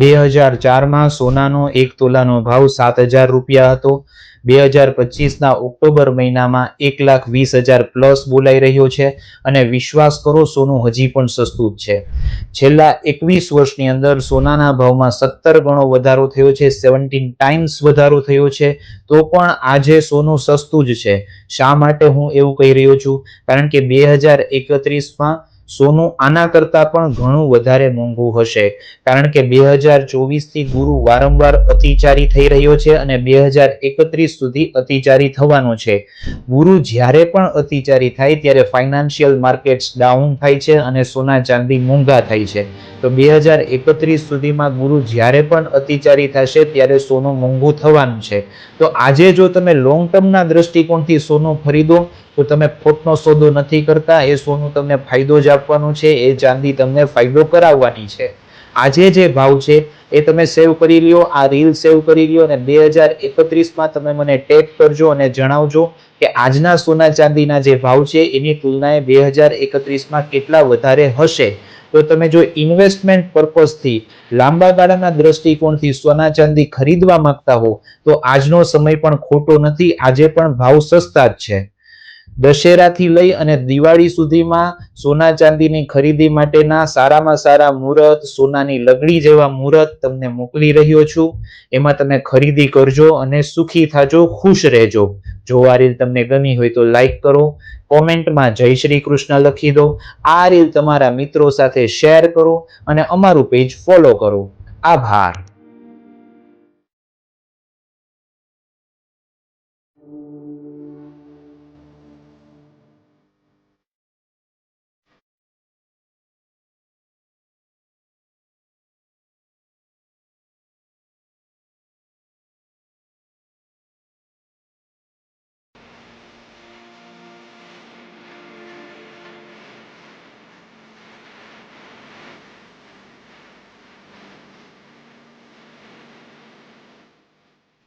બે હજાર ચારમાં સોનાનો એક તોલાનો ભાવ સાત હજાર રૂપિયા હતો. બે હજાર પચીસના ઓક્ટોબર મહિનામાં એક લાખ વીસ હજાર પ્લસ બોલાઈ રહ્યો છે અને વિશ્વાસ કરો સોનું હજી પણ સસ્તું છે. છેલ્લા એકવીસ વર્ષની અંદર સોનાના ભાવમાં સત્તર ગણો વધારો થયો છે, સેવન્ટીન ટાઈમ્સ વધારો થયો છે, તો પણ આજે સોનું સસ્તું જ છે. શા માટે હું એવું કહી રહ્યો છું? કારણ કે બે હજાર એકત્રીસમાં સોનું આના કરતાં પણ ઘણું વધારે મોંઘું હશે. કારણ કે બે હજાર ચોવીસથી ગુરુ વારંવાર અતિચારી થઈ રહ્યો છે અને બે હજાર એકત્રીસ સુધી અતિચારી થવાનો છે. ગુરુ જ્યારે પણ અતિચારી થાય ત્યારે ફાઇનાન્શિયલ માર્કેટ્સ ડાઉન થાય છે અને સોના ચાંદી મોંઘા થાય છે. તો બે હજાર એકત્રીસ સુધીમાં ગુરુ જ્યારે પણ અતિચારી થશે ત્યારે સોનું મોંઘું થવાનું છે. તો આજે જો તમે લોંગ ટર્મના દ્રષ્ટિકોણથી સોનું ખરીદો, તો તમે ખોટનો સોદો નથી કરતા. એ સોનું તમને ફાયદો જ આપવાનું છે, એ ચાંદી તમને ફાયદો કરાવવાની છે. આજે જે ભાવ છે, એ તમે સેવ કરી લ્યો, આ રીલ સેવ કરી લ્યો અને બે હજાર એકત્રીસમાં તમે મને ટેગ કરજો અને જણાવજો કે આજના સોના ચાંદીના જે ભાવ છે, એની તુલનાએ બે હજાર એકત્રીસમાં કેટલા વધારે હશે. તો તમે જો ઇન્વેસ્ટમેન્ટ પર્પઝથી લાંબા ગાળાના દ્રષ્ટિકોણથી સોના ચાંદી ખરીદવા માંગતા હો, તો આજનો સમય પણ ખોટો નથી, આજે પણ ભાવ સસ્તા જ છે. દશેરાથી લઈ અને દિવાળી સુધીમાં સોના ચાંદીની ખરીદી માટેના સારામાં સારા મુહૂર્ત, સોનાની લગડી જેવા મુહૂર્ત તમને મોકલી રહ્યો છું. એમાં તમે ખરીદી કરજો અને સુખી થાજો, ખુશ રહેજો. જો આ રીલ તમને ગમી હોય તો લાઈક કરો, કોમેન્ટમાં જય શ્રી કૃષ્ણ લખી દો. આ રીલ તમારા મિત્રો સાથે શેર કરો અને અમારું પેજ ફોલો કરો. આભાર.